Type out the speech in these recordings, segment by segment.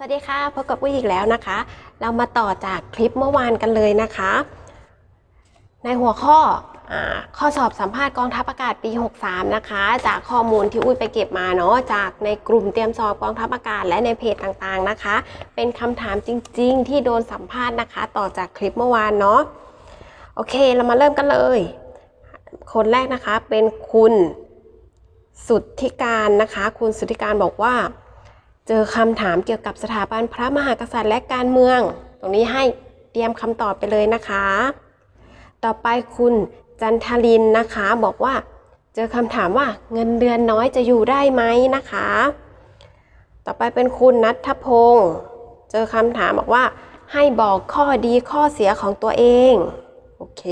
สวัสดีค่ะพบกับอุ้ยอีกแล้วนะคะ เรามาต่อจากคลิปเมื่อวานกันเลยนะคะ ในหัวข้ออข้อสอบสัมภาษณ์กองทัพอากาศปี 63 นะคะ จากข้อมูลที่อุ้ยไปเก็บมาเนาะจากในกลุ่มเตรียมสอบกองทัพอากาศและในเพจต่างๆนะคะ เป็นคำถามจริง ๆ ที่โดนสัมภาษณ์นะคะ ต่อจากคลิปเมื่อวานเนาะโอเคเรามาเริ่มกันเลย คนแรกนะคะเป็นคุณสุทธิการนะคะ คุณสุทธิการบอกว่า เจอคำถามเกี่ยวกับสถาบันพระมหากษัตริย์และการเมือง ตรงนี้ให้เตรียมคำตอบไปเลยนะคะ ต่อไปคุณจันทลินนะคะบอกว่า เจอคำถามว่าเงินเดือนน้อยจะอยู่ได้ไหมนะคะ ต่อไปเป็นคุณนัทพงศ์เจอคำถามบอกว่า ให้บอกข้อดีข้อเสียของตัวเอง โอเค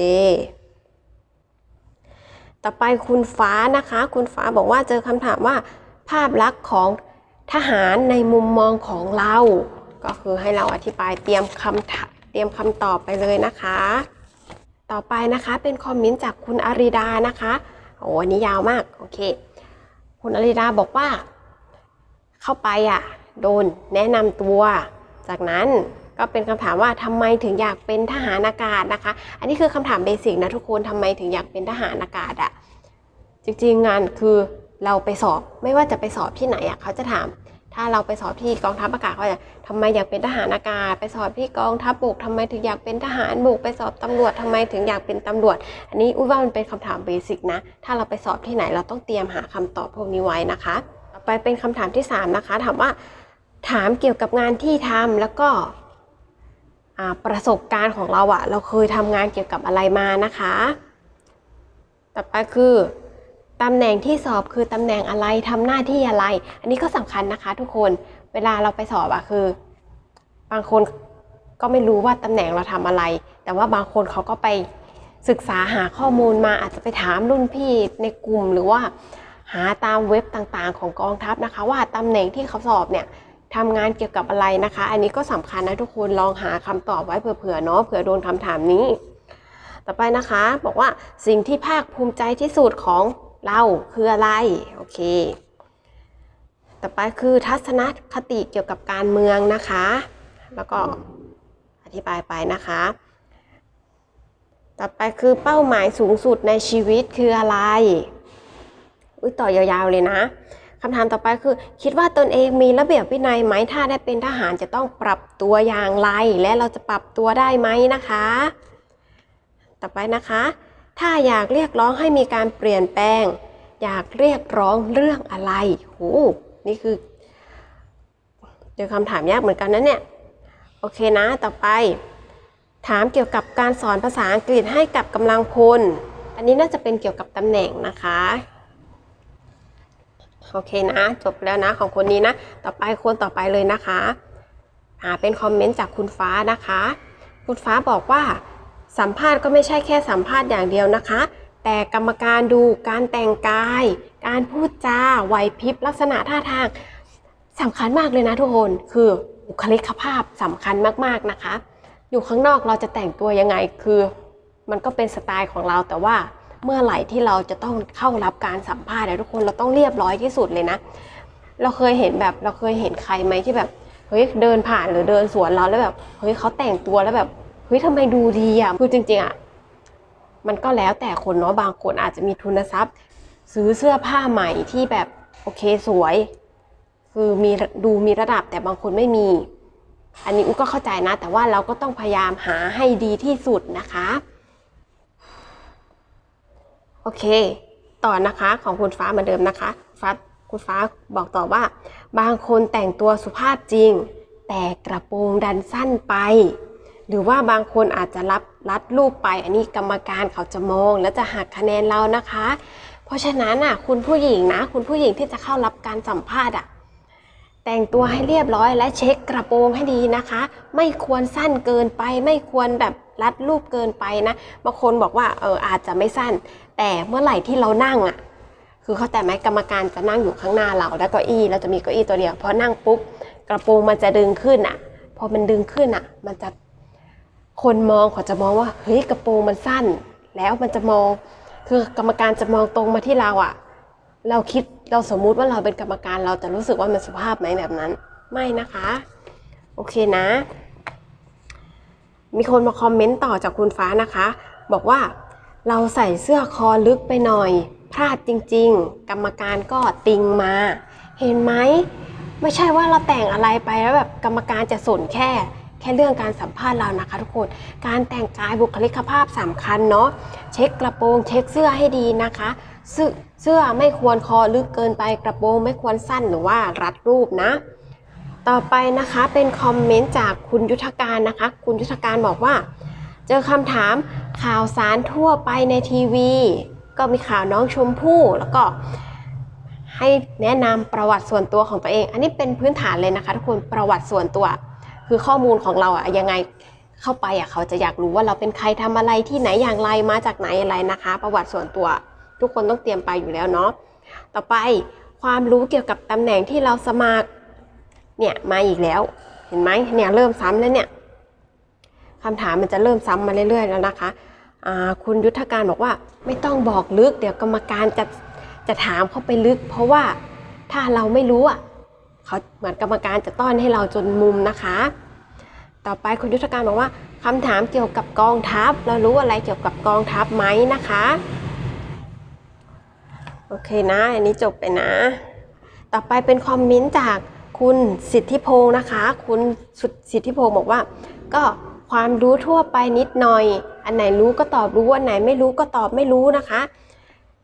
ต่อไปคุณฟ้านะคะ คุณฟ้าบอกว่าเจอคำถามว่า ภาพลักษณ์ของ ทหารในมุมมองของเรา ก็คือให้เราอธิบายเตรียมคำเตรียมคำตอบไปเลยนะคะ ต่อไปนะคะเป็นคอมเมนต์จากคุณอาริดานะคะโอ้อันนี้ยาวมากโอเค คุณอาริดาบอกว่า เข้าไปอะโดนแนะนำตัว จากนั้นก็เป็นคำถามว่าทำไมถึงอยากเป็นทหารอากาศนะคะ อันนี้คือคำถามเบสิกนะทุกคนทำไมถึงอยากเป็นทหารอากาศอะจริงๆงานคือ เราไปสอบไม่ว่าจะไปสอบที่ไหนอะเขาจะถาม ถ้าเราไปสอบที่กองทัพอากาศเขาจะทำไมอยากเป็นทหารอากาศ ไปสอบที่กองทัพบกทำไมถึงอยากเป็นทหารบกไปสอบตำรวจทำไมถึงอยากเป็นตำรวจ อันนี้อุ้ยว่ามันเป็นคำถามเบสิกนะถ้าเราไปสอบที่ไหนเราต้องเตรียมหาคำตอบพวกนี้ไว้นะคะต่อไปเป็นคำถามที่สามนะคะ ถามว่า ถามเกี่ยวกับงานที่ทำแล้วก็ประสบการณ์ของเราอะเราเคยทำงานเกี่ยวกับอะไรมานะคะ ต่อไปคือ ตำแหน่งที่สอบคือตำแหน่งอะไรทำหน้าที่อะไร อันนี้ก็สำคัญนะคะ ทุกคนเวลาเราไปสอบอะคือ บางคนก็ไม่รู้ว่าตำแหน่งเราทำอะไร แต่ว่าบางคนเขาก็ไปศึกษาหาข้อมูลมาอาจจะไปถามรุ่นพี่ในกลุ่มหรือว่าหาตามเว็บต่างๆ ของกองทัพนะคะ ว่าตำแหน่งที่เขาสอบเนี่ยทำงานเกี่ยวกับอะไรนะคะ อันนี้ก็สำคัญนะทุกคนลองหาคำตอบไว้เผื่อๆเนาะเผื่อโดนคำถามนี้ ต่อไปนะคะ บอกว่าสิ่งที่ภาคภูมิใจที่สุดของ เราคืออะไร โอเค ต่อไปคือทัศนคติเกี่ยวกับการเมืองนะคะ แล้วก็อธิบายไปนะคะ ต่อไปคือเป้าหมายสูงสุดในชีวิตคืออะไรอุ้ยต่อยาวๆเลยนะคำถามต่อไปคือ คิดว่าตนเองมีระเบียบวินัยไหมถ้าได้เป็นทหารจะต้องปรับตัวอย่างไร และเราจะปรับตัวได้ไหมนะคะ ต่อไปนะคะ ถ้าอยากเรียกร้องให้มีการเปลี่ยนแปลง อยากเรียกร้องเรื่องอะไรโหนี่คือเจอคำถามยากเหมือนกันนะเนี่ย โอเคนะ ต่อไป ถามเกี่ยวกับการสอนภาษาอังกฤษให้กับกำลังพล อันนี้น่าจะเป็นเกี่ยวกับตำแหน่งนะคะ โอเคนะ จบแล้วนะของคนนี้นะ ต่อไปคนต่อไปเลยนะคะ อ่าเป็นคอมเมนต์จากคุณฟ้านะคะ คุณฟ้าบอกว่า สัมภาษณ์ก็ไม่ใช่แค่สัมภาษณ์อย่างเดียวนะคะ แต่กรรมการดูการแต่งกาย การพูดจาไหวพริบลักษณะท่าทางสำคัญมากเลยนะทุกคนคือบุคลิกภาพสำคัญมากๆนะคะ อยู่ข้างนอกเราจะแต่งตัวยังไงคือมันก็เป็นสไตล์ของเราแต่ว่าเมื่อไหร่ที่เราจะต้องเข้ารับการสัมภาษณ์เนี่ยทุกคนเราต้องเรียบร้อยที่สุดเลยนะ เราเคยเห็นแบบเราเคยเห็นใครไหมที่แบบเฮ้ยเดินผ่านหรือเดินสวนเราแล้วแบบเฮ้ยเขาแต่งตัวแล้วแบบ เฮ้ยทำไมดูดีอะคือจริงๆอะมันก็แล้วแต่คนเนาะบางคนอาจจะมีทุนทรัพย์ ซื้อเสื้อผ้าใหม่ที่แบบโอเคสวย คือมีดูมีระดับแต่บางคนไม่มี อันนี้อุ้ก็เข้าใจนะ แต่ว่าเราก็ต้องพยายามหาให้ดีที่สุดนะคะโอเค ต่อนะคะของคุณฟ้าเหมือนเดิมนะคะฟ้าคุณฟ้าบอกต่อว่า บางคนแต่งตัวสุภาพจริง แต่กระโปรงดันสั้นไป หรือว่าบางคนอาจจะรับรัดรูปไป อันนี้กรรมการเขาจะมอง แล้วจะหักคะแนนเรานะคะ เพราะฉะนั้นอะคุณผู้หญิงนะ คุณผู้หญิงที่จะเข้ารับการสัมภาษณ์อะแต่งตัวให้เรียบร้อยและเช็คกระโปรงให้ดีนะคะ ไม่ควรสั้นเกินไป ไม่ควรแบบรัดรูปเกินไปนะบางคนบอกว่าเอออาจจะไม่สั้น แต่เมื่อไหร่ที่เรานั่งอะคือเข้าใจไหมกรรมการจะนั่งอยู่ข้างหน้าเราแล้วเก้าอี้เราจะมีเก้าอี้ตัวเดียวพอนั่งปุ๊บกระโปรงมันจะดึงขึ้นอะ พอมันดึงขึ้นอะ มันจะ คนมองเขาจะมองว่าเฮ้ยกระโปรงมันสั้น แล้วมันจะมองคือกรรมการจะมองตรงมาที่เราอะเราคิดเราสมมุติว่าเราเป็นกรรมการเราจะรู้สึกว่ามันสุภาพไหมแบบนั้น ไม่นะคะ โอเคนะ มีคนมาคอมเมนต์ต่อจากคุณฟ้านะคะ บอกว่าเราใส่เสื้อคอลึกไปหน่อยพลาดจริง ๆ กรรมการก็ติงมา เห็นไหมไม่ใช่ว่าเราแต่งอะไรไปแล้วแบบกรรมการจะสนแค่ แค่เรื่องการสัมภาษณ์เรานะคะทุกคน การแต่งกายบุคลิกภาพสำคัญเนาะ เช็คกระโปรง เช็คเสื้อให้ดีนะคะเสื้อเสื้อไม่ควรคอลึกเกินไป กระโปรงไม่ควรสั้นหรือว่ารัดรูปนะ ต่อไปนะคะเป็นคอมเมนต์จากคุณยุทธการนะคะ คุณยุทธการบอกว่า เจอคำถามข่าวสารทั่วไปในทีวี ก็มีข่าวน้องชมพู่แล้วก็ให้แนะนำประวัติส่วนตัวของตัวเอง อันนี้เป็นพื้นฐานเลยนะคะทุกคนประวัติส่วนตัว คือข้อมูลของเราอะยังไงเข้าไปอะเขาจะอยากรู้ว่าเราเป็นใครทำอะไรที่ไหนอย่างไรมาจากไหนอะไรนะคะ ประวัติส่วนตัว ทุกคนต้องเตรียมไปอยู่แล้วเนาะต่อไปความรู้เกี่ยวกับตำแหน่งที่เราสมัครเนี่ยมาอีกแล้ว เห็นไหมเนี่ยเริ่มซ้ำแล้วเนี่ยคำถามมันจะเริ่มซ้ำมาเรื่อยๆแล้วนะคะคุณยุทธการบอกว่าไม่ต้องบอกลึก เดี๋ยวกรรมการจะจะถามเข้าไปลึก เพราะว่าถ้าเราไม่รู้อะ เขาเหมือนกรรมการจะต้อนให้เราจนมุมนะคะ ต่อไปคุณยุทธการบอกว่าคำถามเกี่ยวกับกองทัพ เรารู้อะไรเกี่ยวกับกองทัพไหมนะคะ โอเคนะ อันนี้จบไปนะ ต่อไปเป็นคอมเมนต์จากคุณสิทธิพงศ์นะคะ คุณสุดสิทธิพงศ์บอกว่า ก็ความรู้ทั่วไปนิดหน่อย อันไหนรู้ก็ตอบรู้ อันไหนไม่รู้ก็ตอบไม่รู้นะคะ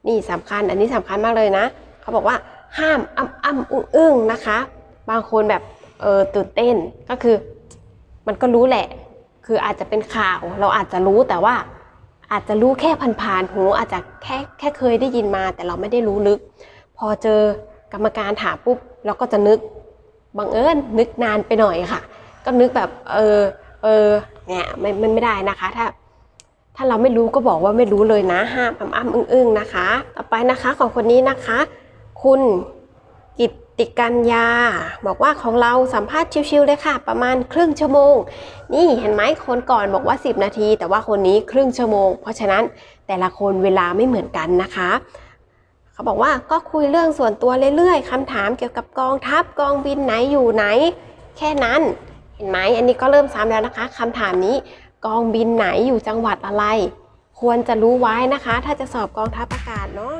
นี่สำคัญ อันนี้สำคัญมากเลยนะ เขาบอกว่า ห้ามอ้ำอ้ำอึ้งอึ้งนะคะ บางคนแบบเออตื่นเต้นก็คือ มันก็รู้แหละ คืออาจจะเป็นข่าวเราอาจจะรู้แต่ว่าอาจจะรู้แค่ผ่านๆหูอาจจะแค่แค่เคยได้ยินมา แต่เราไม่ได้รู้ลึก พอเจอกรรมการถามปุ๊บเราก็จะนึกบังเอิญนึกนานไปหน่อยค่ะ ก็นึกแบบเออเออเนี่ยม่ไม่ไม่ได้นะคะ ถ้า ถ้าเราไม่รู้ก็บอกว่าไม่รู้เลยนะห้ามอ้ำอ้ำอึ้งอึ้งนะคะ ต่อไปนะคะของคนนี้นะคะ คุณกิตติกัญญา บอกว่าของเราสัมภาษณ์ชิวๆเลยค่ะ ประมาณครึ่งชั่วโมง นี่เห็นไหมคนก่อนบอกว่า 10 นาที แต่ว่าคนนี้ครึ่งชั่วโมง เพราะฉะนั้นแต่ละคนเวลาไม่เหมือนกันนะคะ เขาบอกว่าก็คุยเรื่องส่วนตัวเรื่อยๆคำถามเกี่ยวกับกองทัพกองบินไหนอยู่ไหน แค่นั้น เห็นไหมอันนี้ก็เริ่มซ้ำแล้วนะคะคำถามนี้กองบินไหนอยู่จังหวัดอะไร ควรจะรู้ไว้นะคะ ถ้าจะสอบกองทัพอากาศเนาะ